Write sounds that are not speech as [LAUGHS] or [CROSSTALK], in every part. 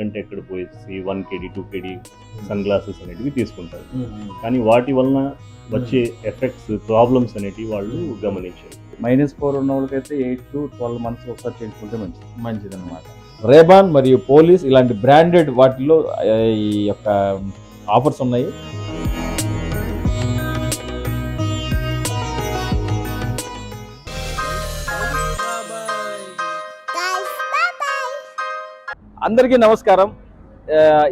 ఎక్కడంటే ఎక్కడ పోయేసి one KD two KD sunglasses అనేటివి తీసుకుంటారు. కానీ వాటి వలన వచ్చే ఎఫెక్ట్స్ ప్రాబ్లమ్స్ అనేటివి వాళ్ళు గమనించారు. మైనస్ ఫోర్ ఉన్న వాళ్ళకైతే ఎయిట్ టు ట్వెల్వ్ మంత్స్ ఒకసారి చేయించుకుంటే మంచిది. మంచిది అనమాట రేబాన్ మరియు పోలీస్ ఇలాంటి బ్రాండెడ్ వాటిలో ఈ యొక్క ఆఫర్స్ ఉన్నాయి. అందరికీ నమస్కారం.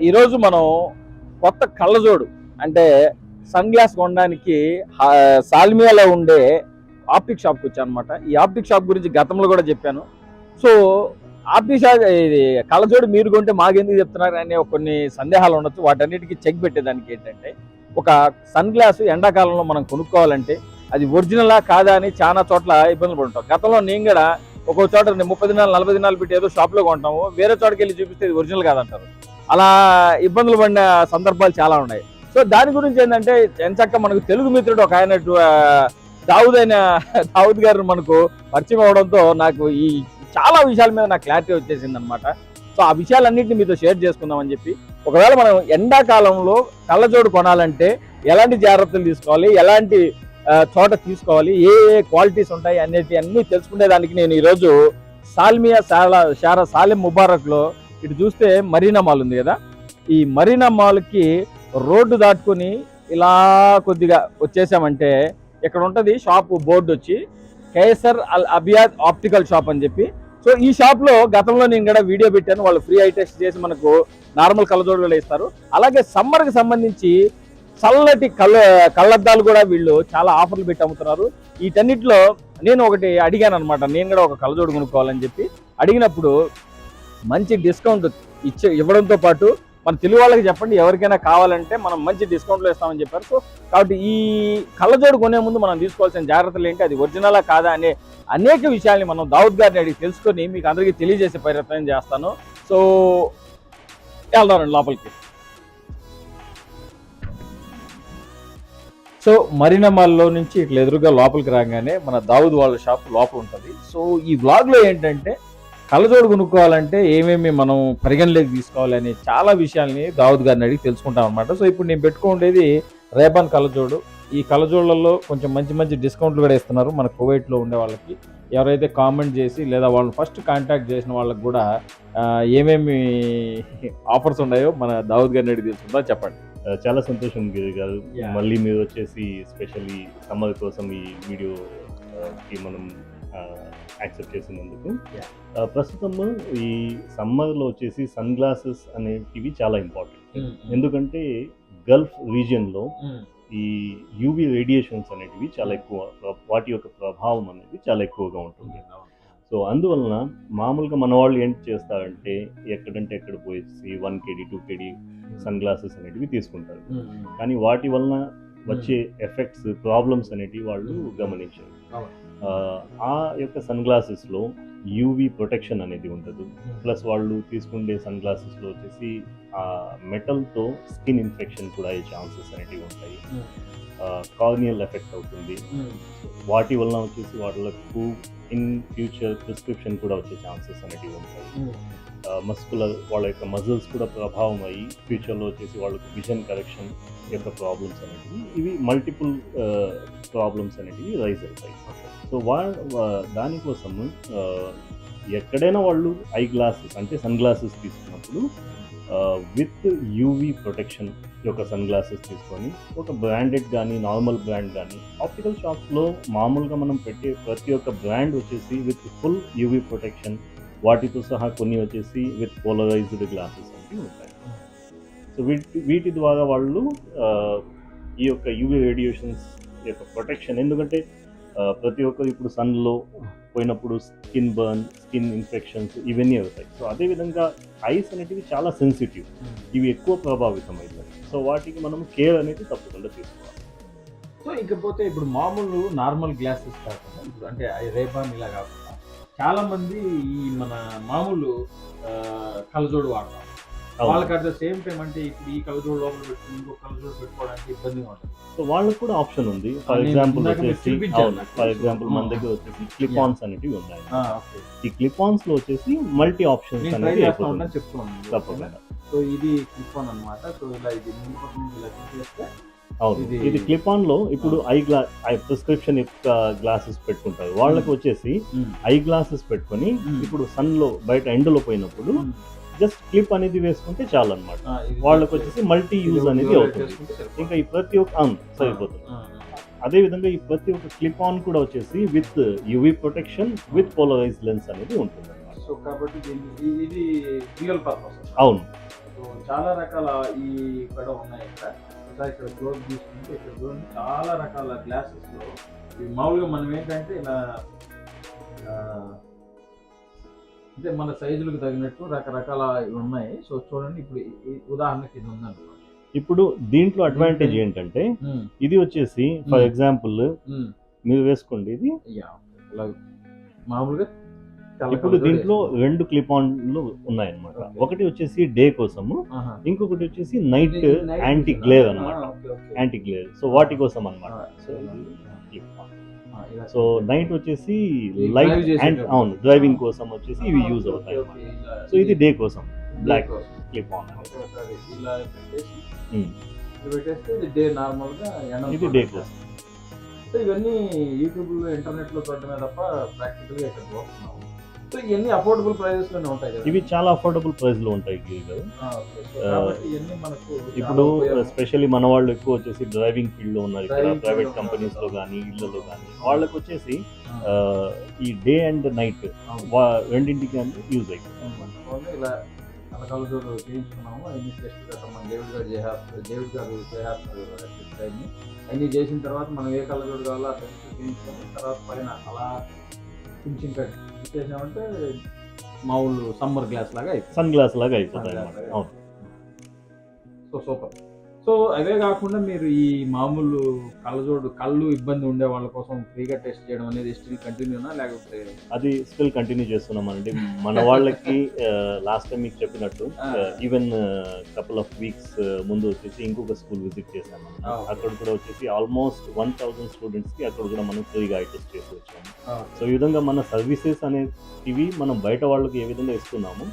ఈరోజు మనం కొత్త కళ్ళజోడు అంటే సన్ గ్లాస్ కొనడానికి సాల్మియాలో ఉండే ఆప్టిక్ షాప్కి వచ్చాను అనమాట ఈ ఆప్టిక్ షాప్ గురించి గతంలో కూడా చెప్పాను. సో ఆప్టిక్ షాప్ ఇది కళ్ళజోడు మీరు కొంటే మాకెందుకు చెప్తున్నారు అనే కొన్ని సందేహాలు ఉండొచ్చు. వాటన్నిటికీ చెక్ పెట్టేదానికి ఏంటంటే ఒక సన్ గ్లాస్ ఎండాకాలంలో మనం కొనుక్కోవాలంటే అది ఒరిజినలా కాదా అని చాలా చోట్ల ఇబ్బందులు పడుతుంటాం గతంలో నేను కూడా ఒక్కో చోట నేను ముప్పై దినాలు నలభై దినాలు పెట్టి ఏదో షాప్లో కొంటాము. వేరే చోటకి వెళ్ళి చూపిస్తే ఇది ఒరిజినల్ కాదంటారు. అలా ఇబ్బందులు పడిన సందర్భాలు చాలా ఉన్నాయి. సో దాని గురించి ఏంటంటే ఎంచక్క మనకు తెలుగు మిత్రుడు ఒక ఆయన ఆ, దావుద్ అయిన దావుద్ గారు మనకు పరిచయం అవడంతో నాకు ఈ చాలా విషయాల మీద నాకు క్లారిటీ వచ్చేసింది అనమాట సో ఆ విషయాలన్నింటినీ మీతో షేర్ చేసుకుందామని చెప్పి ఒకవేళ మనం ఎండాకాలంలో కళ్ళజోడు కొనాలంటే ఎలాంటి జాగ్రత్తలు తీసుకోవాలి? ఎలాంటి చోట తీసుకోవాలి ఏ ఏ క్వాలిటీస్ ఉంటాయి అనేటి తెలుసుకునే తెలుసుకునేదానికి నేను ఈరోజు సాల్మియా శాలా షారా సాలిం ముబారక్లో ఇటు చూస్తే మరీనా మాల్ ఉంది కదా. ఈ మరీనా మాల్కి రోడ్డు దాటుకొని ఇలా కొద్దిగా వచ్చేసామంటే ఇక్కడ ఉంటుంది షాప్ బోర్డు వచ్చి కేసర్ అల్ అబియాద్ ఆప్టికల్ షాప్ అని చెప్పి. సో ఈ షాప్లో గతంలో నేను కూడా వీడియో పెట్టాను వాళ్ళు ఫ్రీ ఐ టెస్ట్ చేసి మనకు నార్మల్ కళ్ళజోడులు ఇస్తారు. అలాగే సమ్మర్కి సంబంధించి చల్లటి కళ్ళ కళ్ళద్దాలు కూడా వీళ్ళు చాలా ఆఫర్లు పెట్టి అమ్ముతున్నారు. వీటన్నిటిలో నేను ఒకటి అడిగాను అనమాట నేను కూడా ఒక కళ్ళజోడు కొనుక్కోవాలని చెప్పి. అడిగినప్పుడు మంచి డిస్కౌంట్ ఇచ్చే ఇవ్వడంతో పాటు మన తెలుగు వాళ్ళకి చెప్పండి ఎవరికైనా కావాలంటే మనం మంచి డిస్కౌంట్లో ఇస్తామని చెప్పారు. సో కాబట్టి ఈ కళ్ళజోడు కొనే ముందు మనం తీసుకోవాల్సిన జాగ్రత్తలు ఏంటి? అది ఒరిజినలా కాదా అనే అనేక విషయాల్ని మనం దావుద్ గారిని అడిగి తెలుసుకొని మీకు అందరికీ తెలియజేసే ప్రయత్నం చేస్తాను. సో వెళ్దాం లోపలికి. సో మరినమాల్లో నుంచి ఇట్లా ఎదురుగా లోపలికి రాగానే మన దావుద్ వాళ్ళ షాప్ లోపల ఉంటుంది. సో ఈ వ్లాగ్లో ఏంటంటే కళ్ళజోడు కొనుక్కోవాలంటే ఏమేమి మనం పరిగణలోకి తీసుకోవాలి అనే చాలా విషయాల్ని దావుద్ గారిని అడిగి తెలుసుకుంటాం అనమాట సో ఇప్పుడు నేను పెట్టుకుండేది రేబాన్ కళ్ళజోడు. ఈ కళ్ళజోళ్ళల్లో కొంచెం మంచి మంచి డిస్కౌంట్లు కూడా ఇస్తున్నారు మన కువైట్లో ఉండే వాళ్ళకి. ఎవరైతే కామెంట్ చేసి లేదా వాళ్ళని ఫస్ట్ కాంటాక్ట్ చేసిన వాళ్ళకి కూడా ఏమేమి [LAUGHS] ఆఫర్స్ ఉన్నాయో మన దావుద్ గారిని అడిగి తెలుసుకుందా. చెప్పండి. చాలా సంతోషం గిరి గారు. మళ్ళీ మీరు వచ్చేసి స్పెషల్లీ సమ్మర్ కోసం ఈ వీడియో ఆ, కి మనం యాక్సెప్ట్ చేసినందుకు. Yeah. ఆ, ప్రస్తుతం ఈ సమ్మర్లో వచ్చేసి సన్ గ్లాసెస్ అనేటివి చాలా ఇంపార్టెంట్. ఎందుకంటే గల్ఫ్ రీజియన్లో ఈ యూవి రేడియేషన్స్ అనేటివి చాలా ఎక్కువ వాటి యొక్క ప్రభావం అనేది చాలా ఎక్కువగా ఉంటుంది. సో అందువలన మామూలుగా మన వాళ్ళు ఏంటి చేస్తారంటే ఎక్కడంటే ఎక్కడ పోయేసి one KD two KD sunglasses అనేటివి తీసుకుంటారు. కానీ వాటి వలన వచ్చే ఎఫెక్ట్స్ ప్రాబ్లమ్స్ అనేటివి వాళ్ళు గమనించారు. ఆ, యొక్క సన్ గ్లాసెస్లో యూవి ప్రొటెక్షన్ అనేది ఉండదు ప్లస్ వాళ్ళు తీసుకునే సన్ గ్లాసెస్లో వచ్చేసి ఆ మెటల్తో స్కిన్ ఇన్ఫెక్షన్ కూడా అయ్యే ఛాన్సెస్ అనేటివి ఉంటాయి. కార్నియల్ ఎఫెక్ట్ అవుతుంది. వాటి వలన వచ్చేసి వాళ్ళకు ఇన్ ఫ్యూచర్ ప్రిస్క్రిప్షన్ కూడా వచ్చే ఛాన్సెస్ అనేటివి ఉంటాయి. మస్కులర్ వాళ్ళ యొక్క మజిల్స్ కూడా ప్రభావం అయ్యి ఫ్యూచర్లో వచ్చేసి వాళ్ళకు విజన్ కరెక్షన్ యొక్క ప్రాబ్లమ్స్ అనేటివి ఇవి మల్టిపుల్ ప్రాబ్లమ్స్ అనేటివి రైజ్ అవుతాయి. సో వా దానికోసం ఎక్కడైనా వాళ్ళు ఐ గ్లాసెస్ అంటే సన్ గ్లాసెస్ తీసుకున్నప్పుడు విత్ యూవి ప్రొటెక్షన్ యొక్క సన్ గ్లాసెస్ తీసుకొని ఒక బ్రాండెడ్ కానీ నార్మల్ బ్రాండ్ కానీ ఆప్టికల్ షాప్స్లో మామూలుగా మనం పెట్టే ప్రతి ఒక్క బ్రాండ్ వచ్చేసి విత్ ఫుల్ యూవీ ప్రొటెక్షన్ వాటితో సహా కొన్ని వచ్చేసి విత్ పోలరైజ్డ్ గ్లాసెస్ అనేవి ఉంటాయి. సో వీటి వీటి ద్వారా వాళ్ళు ఈ యొక్క యూవి రేడియేషన్స్ యొక్క ప్రొటెక్షన్ ఎందుకంటే ప్రతి ఒక్కరు ఇప్పుడు సన్లో పోయినప్పుడు స్కిన్ బర్న్ స్కిన్ ఇన్ఫెక్షన్స్ ఇవన్నీ అవుతాయి. సో అదేవిధంగా ఐస్ అనేటివి చాలా సెన్సిటివ్ ఇవి ఎక్కువ ప్రభావితం అవుతాయి సో వాటికి మనం కేర్ అనేది తప్పకుండా తీసుకోవాలి. సో ఇకపోతే ఇప్పుడు మామూలు నార్మల్ గ్లాసెస్ కాకుండా ఇప్పుడు అంటే రేబాన్ ఇలా కాకుండా చాలా మంది ఈ మన మామూలు ఆ, కళ్ళజోడు వాడతాం అవును. వాళ్ళకి అట్ ద సేమ్ టైం అంటే ఇప్పుడు ఈ కలజోడు లోపల పెట్టుకుని ఇంకో కలజోడు పెట్టుకోవడానికి ఇబ్బందిగా ఉంటుంది. సో వాళ్ళకి కూడా ఆప్షన్ ఉంది. ఫర్ ఎగ్జాంపుల్ వచ్చేసి. ఫర్ ఎగ్జాంపుల్ మన. దగ్గర వచ్చేసి క్లిప్ ఆన్స్ అనేటివి ఉన్నాయి. ఈ క్లిప్ ఆన్స్లో వచ్చేసి మల్టీ ఆప్షన్స్ అనేది చేస్తా చెప్తున్నాను. తప్పకుండా. సో ఇది క్లిప్ ఆన్ అనమాట సో ఇలా ఇది ముందు ఇలా తీసేస్తే అవును. ఇది- క్లిప్ ఆన్లో ఇప్పుడు ఐ గ్లా ఐ ప్రిస్క్రిప్షన్ యొక్క గ్లాసెస్ పెట్టుకుంటారు. వాళ్ళకి వచ్చేసి ఐ గ్లాసెస్ పెట్టుకొని. ఇప్పుడు సన్లో బయట ఎండలో పోయినప్పుడు జస్ట్ క్లిప్ అనేది వేసుకుంటే చాలు అనమాట వాళ్ళకి వచ్చేసి మల్టీ యూజ్ అనేది అవుతుంది. ఇంకా ఈ ప్రతి ఒక్క అవును సరిపోతుంది. అదే విధంగా ఈ ప్రతి ఒక్క క్లిప్ ఆన్ కూడా వచ్చేసి with UV protection with polarize lens అనేది ఉంటుంది. సో కాబట్టి ఇది రియల్ పర్పస్ అవును. సో చాలా రకాల ఈ కూడా ఉన్నాయి ఇక్కడ. ఒకసారి ఇక్కడ గ్లోబ్ తీసుకుంటే ఇక్కడ చూడండి చాలా రకాల గ్లాసెస్లో ఇవి మామూలుగా మనం ఏంటంటే ఇలా అంటే మన సైజులకు తగినట్టు రకరకాల ఉన్నాయి. సో చూడండి ఇప్పుడు ఉదాహరణకి ఇది ఉందన్నమాట ఇప్పుడు దీంట్లో అడ్వాంటేజ్ ఏంటంటే ఇది వచ్చేసి ఫర్. ఎగ్జాంపుల్ మీరు వేసుకోండి ఇది. మామూలుగా ఇప్పుడు దీంట్లో. రెండు క్లిప్ ఆన్లు ఉన్నాయన్నమాట. ఒకటి వచ్చేసి డే కోసము. ఇంకొకటి వచ్చేసి night anti okay, okay. Anti glare so వాటి కోసం అన్నమాట ఆ, సో క్లిప్ ఆన్ నైట్ వచ్చేసి లైట్. అండ్ అవును డ్రైవింగ్ కోసం వచ్చేసి ఇవి యూజ్ అవుతాయి సో ఇది డే కోసం బ్లాక్. Clip on. ఇది డే ఇది కోసం సో ఇవన్నీ యూట్యూబ్లో ఇంటర్నెట్లో చూడటమే తప్ప ప్రాక్టికల్గా ఇక్కడ సో ఇవన్నీ అఫోర్డబుల్ ప్రైజెస్లోనే ఉంటాయి కదా ఇవి చాలా అఫోర్డబుల్ ప్రైస్లో ఉంటాయి గిరి ఇప్పుడు. స్పెషల్లీ మన వాళ్ళు ఎక్కువ వచ్చేసి డ్రైవింగ్ ఫీల్డ్లో ఉన్నారు ఇక్కడ ప్రైవేట్ కంపెనీస్లో. కానీ ఇళ్ళలో కానీ వాళ్ళకి వచ్చేసి ఈ డే అండ్ నైట్. రెండింటికి అంటే యూజ్ అవుతుంది ఇలా చేయించుకున్నాము అన్ని టెస్ట్ మన డేవిడ్ గారు డేవిడ్ గారు చేసిన తర్వాత మనం ఏ చూడు కావాలో ఆ టెస్ట్ చేయించుకొని తర్వాత పైన అలా కొంచెం చేసామంటే మామూలు సమ్మర్ గ్లాస్ లాగా అయిపోతుంది సన్ గ్లాస్ లాగా అయిపోతాయి అన్నమాట. అవును. So super. సో అవే కాకుండా మీరు ఈ మామూలు కళ్ళజోడు కళ్ళు ఇబ్బంది ఉండే వాళ్ళ కోసం ఫ్రీగా టెస్ట్ చేయడం అనేది స్టిల్ కంటిన్యూనా? లేకపోతే అది స్టిల్ కంటిన్యూ చేస్తున్నామండి. [LAUGHS] మన వాళ్ళకి లాస్ట్ టైం మీకు చెప్పినట్టు. ఈవెన్ కపుల్ ఆఫ్ వీక్స్ ముందు వచ్చేసి ఇంకొక స్కూల్ విజిట్ చేశాము. అక్కడ కూడా వచ్చేసి ఆల్మోస్ట్ వన్ థౌసండ్ స్టూడెంట్స్కి అక్కడ కూడా మనం ఫ్రీగా టెస్ట్ చేసి వచ్చాము. సో ఈ విధంగా మన సర్వీసెస్ అనేటివి మనం బయట వాళ్ళకి ఏ విధంగా ఇస్తున్నాము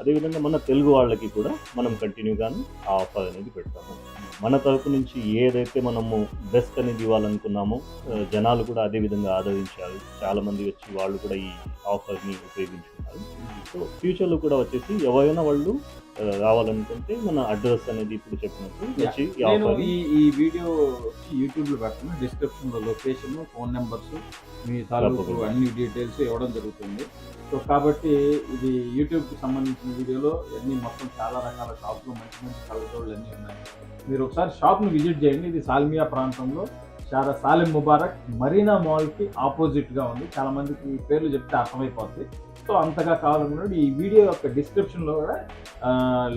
అదేవిధంగా మన తెలుగు వాళ్ళకి కూడా మనం కంటిన్యూగాను ఆ ఆఫర్ అనేది పెడతాము. మన తరపు నుంచి ఏదైతే మనము బెస్ట్ అనేది ఇవ్వాలనుకున్నామో జనాలు కూడా అదే విధంగా ఆదరించారు. చాలా మంది వచ్చి వాళ్ళు కూడా ఈ ఆఫర్ని ఉపయోగించుకున్నారు. సో ఫ్యూచర్లో కూడా వచ్చేసి ఎవరైనా వాళ్ళు రావాలనుకుంటే మన అడ్రస్ అనేది ఇప్పుడు చెప్పినట్టు వచ్చి ఈ నేను ఈ ఈ వీడియో యూట్యూబ్లో పెడతాను డిస్క్రిప్షన్లో లొకేషన్ ఫోన్ నెంబర్స్ మీ తాలూకు. అన్ని డీటెయిల్స్ ఇవ్వడం జరుగుతుంది. సో కాబట్టి ఇది యూట్యూబ్కి సంబంధించిన వీడియోలో అన్ని మొత్తం చాలా రకాల షాపులు మంచి మంచి కలజోళ్ళు అన్నీ ఉన్నాయి. మీరు ఒకసారి షాప్ను విజిట్ చేయండి. ఇది సాల్మియా ప్రాంతంలో చాలా సాలిం ముబారక్ మరీనా మాల్కి ఆపోజిట్గా ఉంది. చాలా మందికి ఈ పేర్లు చెప్తే అర్థమైపోద్ది. సో అంతగా కావాలనుకున్నాడు ఈ వీడియో యొక్క డిస్క్రిప్షన్లో కూడా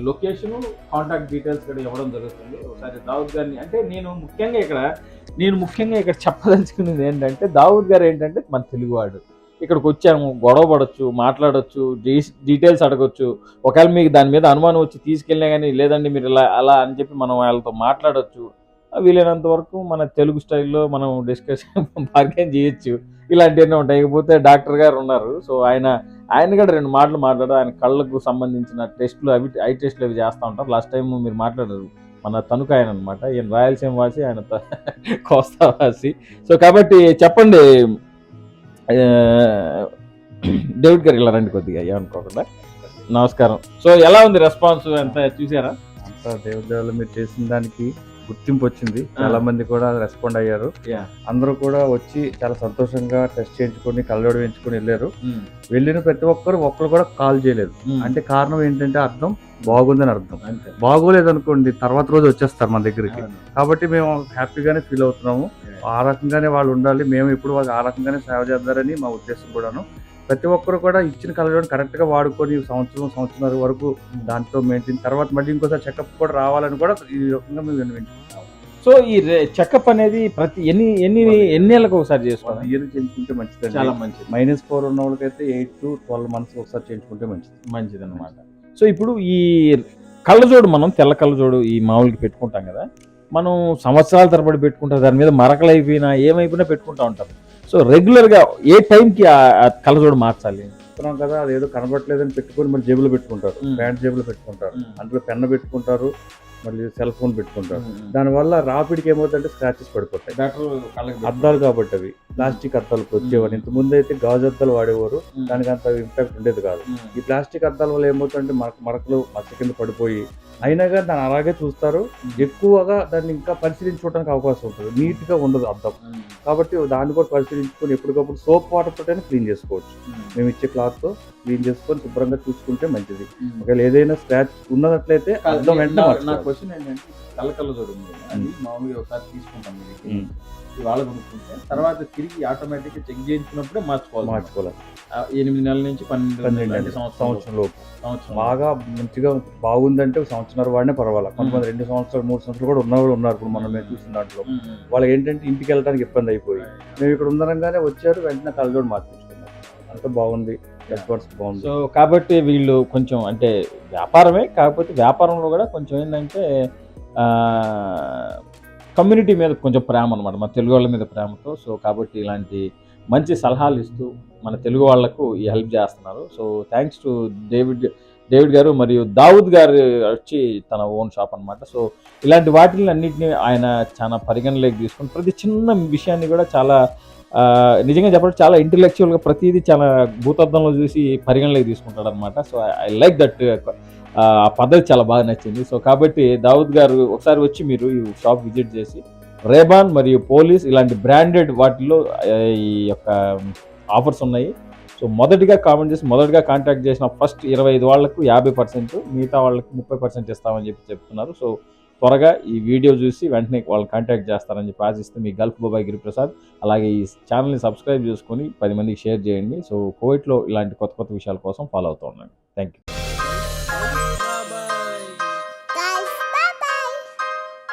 లొకేషను కాంటాక్ట్ డీటెయిల్స్ కూడా ఇవ్వడం జరుగుతుంది. ఒకసారి దావుద్ గారిని అంటే నేను ముఖ్యంగా ఇక్కడ నేను ముఖ్యంగా ఇక్కడ చెప్పదలుచుకునేది ఏంటంటే దావుద్ గారు ఏంటంటే మన తెలుగువాడు. ఇక్కడికి వచ్చాము గొడవ పడవచ్చు మాట్లాడొచ్చు డీటెయిల్స్ అడగొచ్చు. ఒకవేళ మీకు దాని మీద అనుమానం వచ్చి తీసుకెళ్ళినా కానీ లేదండి మీరు ఇలా అలా అని చెప్పి మనం వాళ్ళతో మాట్లాడొచ్చు. వీలైనంత వరకు మన తెలుగు స్టైల్లో మనం డిస్కషన్ బార్గెన్ [LAUGHS] చేయొచ్చు. ఇలాంటివన్నీ ఉంటాయి. ఇకపోతే డాక్టర్ గారు ఉన్నారు. సో ఆయన ఆయన కూడా రెండు మాటలు మాట్లాడారు. ఆయన కళ్ళకు సంబంధించిన టెస్టులు అవి ఐ టెస్టులు అవి చేస్తూ ఉంటారు. లాస్ట్ టైం మీరు మాట్లాడారు. మన తణుకు ఆయన అనమాట ఈయన రాయలసీమ వాసి ఆయన [LAUGHS] కోస్తా వాసి. సో కాబట్టి చెప్పండి. డేవిడ్ గారు ఇలా రండి కొద్దిగా. ఏమనుకోకుండా నమస్కారం. సో ఎలా ఉంది రెస్పాన్స్ ఎంత చూసారా? అంతా దేవుడి మీరు చేసిన దానికి గుర్తింపు వచ్చింది చాలా మంది కూడా రెస్పాండ్ అయ్యారు. అందరూ కూడా వచ్చి చాలా సంతోషంగా టెస్ట్ చేయించుకొని కళ్ళోడు వేయించుకొని వెళ్ళారు. వెళ్ళిన ప్రతి ఒక్కరు ఒక్కరు కూడా కాల్ చేయలేదు. అంటే కారణం ఏంటంటే అర్థం బాగుందని అర్థం. బాగోలేదు అనుకోండి తర్వాత రోజు వచ్చేస్తారు మన దగ్గరికి. కాబట్టి మేము హ్యాపీగానే ఫీల్ అవుతున్నాము. ఆ రకంగానే వాళ్ళు ఉండాలి. మేము ఇప్పుడు వాళ్ళకి ఆ రకంగానే సేవ చేద్దారని మా ఉద్దేశం కూడాను. ప్రతి ఒక్కరు కూడా ఇచ్చిన కళ్ళజోడు కరెక్ట్గా వాడుకొని సంవత్సరం సంవత్సరం వరకు దాంతో మెయింటైన్ తర్వాత మళ్ళీ ఇంకోసారి చెకప్ కూడా రావాలని కూడా ఈ రకంగా మేము విన్నవించుకుంటాం సో ఈ చెకప్ అనేది ప్రతి ఎన్ని ఎన్ని ఎన్ని నెలలకు ఒకసారి చేసుకోవాలి? ఇయర్ చేయించుకుంటే మంచిది చాలా మంచిది. మైనస్ ఫోర్ ఉన్న వాళ్ళకైతే ఎయిట్ టు ట్వెల్వ్ మంత్స్ ఒకసారి చేయించుకుంటే మంచిది. మంచిది అనమాట సో ఇప్పుడు ఈ కళ్ళజోడు మనం తెల్ల కళ్ళజోడు ఈ మామూలుగా పెట్టుకుంటాం కదా మనం సంవత్సరాల తరబడి పెట్టుకుంటాం దాని మీద మరకలు అయిపోయినా ఏమైపోయినా పెట్టుకుంటా ఉంటాం. సో రెగ్యులర్గా ఏ టైంకి ఆ ఆ కళ్ళజోడు మార్చాలి చెప్తున్నాం కదా అది ఏదో కనబడలేదని పెట్టుకొని మళ్ళీ జేబులో పెట్టుకుంటారు. ప్యాంట్ జేబులో పెట్టుకుంటారు. అందులో పెన్ను పెట్టుకుంటారు మళ్ళీ సెల్ ఫోన్ పెట్టుకుంటారు. దానివల్ల రాపిడికి ఏమవుతుందంటే స్క్రాచెస్ పడిపోతాయి. అద్దాలు కాబట్టి అవి. ప్లాస్టిక్ అద్దాలు వచ్చేవారు. ఇంత ముందు అయితే గాజు అద్దాలు వాడేవారు. దానికి అంత ఇంపాక్ట్ ఉండేది కాదు. ఈ ప్లాస్టిక్ అద్దాల వల్ల ఏమవుతుందంటే మరక మరకలు మచ్చ కింద పడిపోయి అయినా కానీ దాన్ని అలాగే చూస్తారు. ఎక్కువగా దాన్ని ఇంకా పరిశీలించుకోవడానికి అవకాశం ఉంటుంది. నీట్గా ఉండదు అద్దం. కాబట్టి దాన్ని కూడా పరిశీలించుకొని ఎప్పటికప్పుడు సోప్ వాటర్ తోటైనా క్లీన్ చేసుకోవచ్చు. మేము. ఇచ్చే క్లాత్తో క్లీన్ చేసుకొని శుభ్రంగా చూసుకుంటే మంచిది. ఒకవేళ ఏదైనా స్క్రాచ్ ఉన్నట్లయితే అద్దం వెంటనే. క్వశ్చన్ ఏంటంటే ఉంది కదా, అది మామూలుగా ఒకసారి తీసుకుంటాం మీ దగ్గర మ్మ్. నుంచి. ఇవాళ కొనుక్కుంటే తర్వాత తిరిగి ఆటోమేటిక్ చెక్ చేయించుకున్నప్పుడే మార్చుకోవాలి. మార్చుకోవాలి. ఎనిమిది నెలల నుంచి పన్నెండు సంవత్సరం లోపు. సంవత్సరం బాగా మంచిగా బాగుందంటే ఒక సంవత్సరం వాడినే పర్వాలేదు కొంతమంది రెండు సంవత్సరాలు మూడు సంవత్సరాలు కూడా ఉన్న వాళ్ళు ఉన్నారు ఇప్పుడు మనం మేము చూసిన దాంట్లో. వాళ్ళకి ఏంటంటే ఇంటికి వెళ్ళడానికి ఇబ్బంది అయిపోయి. మేము. ఇక్కడ ఉండరంగానే వచ్చారు వెంటనే కళ్ళజోడు మార్పించుకున్నాం అంత బాగుంది. రెస్పాన్స్ బాగుంది. సో కాబట్టి వీళ్ళు కొంచెం అంటే వ్యాపారమే కాకపోతే వ్యాపారంలో కూడా కొంచెం ఏంటంటే కమ్యూనిటీ మీద కొంచెం ప్రేమ అనమాట మన తెలుగు వాళ్ళ మీద ప్రేమతో. సో కాబట్టి ఇలాంటి మంచి సలహాలు ఇస్తూ మన తెలుగు వాళ్ళకు ఈ హెల్ప్ చేస్తున్నారు. So thanks to David David గారు మరియు దావుద్ గారు వచ్చి తన ఓన్ షాప్ అన్నమాట. సో ఇలాంటి వాటిని అన్నింటినీ ఆయన చాలా పరిగణలోకి తీసుకుని ప్రతి చిన్న విషయాన్ని కూడా చాలా నిజంగా చెప్పడం చాలా ఇంటెలెక్చువల్గా ప్రతిదీ చాలా భూతద్దంలో చూసి పరిగణలోకి తీసుకుంటాడు అనమాట so I like that uh, ఆ పద్ధతి చాలా బాగా నచ్చింది. సో కాబట్టి దావుద్ గారు ఒకసారి వచ్చి మీరు ఈ షాప్ విజిట్ చేసి రేబాన్ మరియు పోలీస్ ఇలాంటి బ్రాండెడ్ వాటిలో ఈ యొక్క ఆఫర్స్ ఉన్నాయి. సో మొదటిగా కామెంట్ చేసి మొదటిగా కాంటాక్ట్ చేసిన ఫస్ట్ ఇరవై ఐదు వాళ్ళకు యాభై పర్సెంట్ మిగతా వాళ్ళకి ముప్పై పర్సెంట్ ఇస్తామని చెప్పి చెప్తున్నారు. సో త్వరగా ఈ వీడియో చూసి వెంటనే వాళ్ళు కాంటాక్ట్ చేస్తారని చెప్పి ఆశిస్తే మీ గల్ఫ్ బాబాయ్ గిరిప్రసాద్ అలాగే ఈ ఛానల్ని సబ్స్క్రైబ్ చేసుకొని పది మందికి షేర్ చేయండి. సో కోవిడ్లో ఇలాంటి కొత్త కొత్త విషయాల కోసం ఫాలో అవుతూ ఉండండి. Thank you